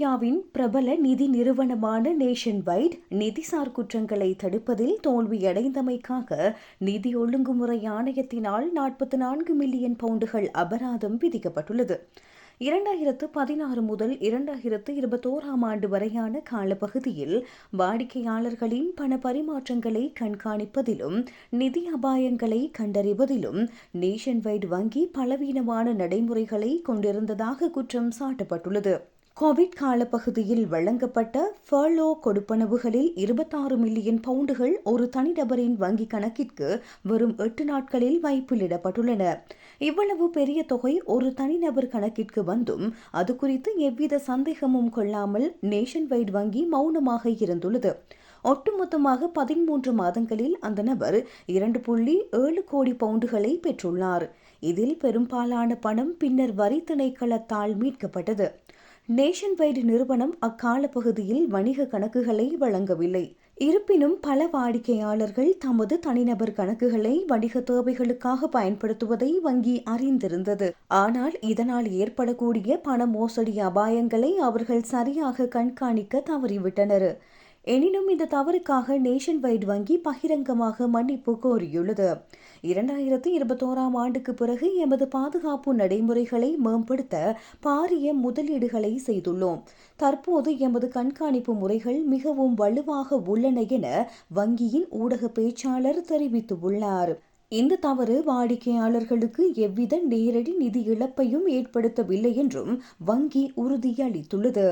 பிரித்தானியாவின் பிரபல நிதி நிறுவனமான நேஷன் வைட் நிதிசார் குற்றங்களை தடுப்பதில் தோல்வியடைந்தமைக்காக நிதி ஒழுங்குமுறை ஆணையத்தினால் நாற்பத்தி நான்கு மில்லியன் பவுண்டுகள் அபராதம் விதிக்கப்பட்டுள்ளது. இரண்டாயிரத்து பதினாறு முதல் இரண்டாயிரத்து இருபத்தோராம் ஆண்டு வரையான காலப்பகுதியில் வாடிக்கையாளர்களின் பண பரிமாற்றங்களை கண்காணிப்பதிலும் நிதி அபாயங்களை கண்டறிவதிலும் நேஷன் வைட் வங்கி பலவீனமான நடைமுறைகளை கொண்டிருந்ததாக குற்றம் சாட்டப்பட்டுள்ளது. கோவிட் காலப்பகுதியில் வழங்கப்பட்ட ஃபர்லோ கொடுப்பனவுகளில் இருபத்தாறு மில்லியன் பவுண்டுகள் ஒரு தனிநபரின் வங்கிக் கணக்கிற்கு வரும் எட்டு நாட்களில் வைப்பிலிடப்பட்டுள்ளன. இவ்வளவு பெரிய தொகை ஒரு தனிநபர் கணக்கிற்கு வந்தும் அது குறித்து எவ்வித சந்தேகமும் கொள்ளாமல் நேஷன் வைட் வங்கி மௌனமாக இருந்துள்ளது. ஒட்டுமொத்தமாக பதிமூன்று மாதங்களில் அந்த நபர் இரண்டு புள்ளி ஏழு கோடி பவுண்டுகளை பெற்றுள்ளார். இதில் பெரும்பாலான பணம் பின்னர் வரி திணைக்களத்தால் மீட்கப்பட்டது. நேஷன் வைடு நிறுவனம் அக்கால பகுதியில் வணிக கணக்குகளை வழங்கவில்லை. இருப்பினும் பல வாடிக்கையாளர்கள் தமது தனிநபர் கணக்குகளை வணிக தேவைகளுக்காக பயன்படுத்துவதை வங்கி அறிந்திருந்தது. ஆனால் இதனால் ஏற்படக்கூடிய பண மோசடி அபாயங்களை அவர்கள் சரியாக கண்காணிக்க தவறிவிட்டனர். எனினும் இந்த தவறுக்காக நேஷன் வைட் வங்கி பகிரங்கமாக மன்னிப்பு கோரியுள்ளது. இரண்டாயிரத்து இருபத்தோராம் ஆண்டுக்கு பிறகு எமது பாதுகாப்பு நடைமுறைகளை மேம்படுத்த பாரிய முதலீடுகளை செய்துள்ளோம். தற்போது எமது கண்காணிப்பு முறைகள் மிகவும் வலுவாக உள்ளன என வங்கியின் ஊடக பேச்சாளர் தெரிவித்துள்ளார். இந்த தவறு வாடிக்கையாளர்களுக்கு எவ்வித நேரடி நிதி இழப்பையும் ஏற்படுத்தவில்லை என்றும் வங்கி உறுதியளித்துள்ளது.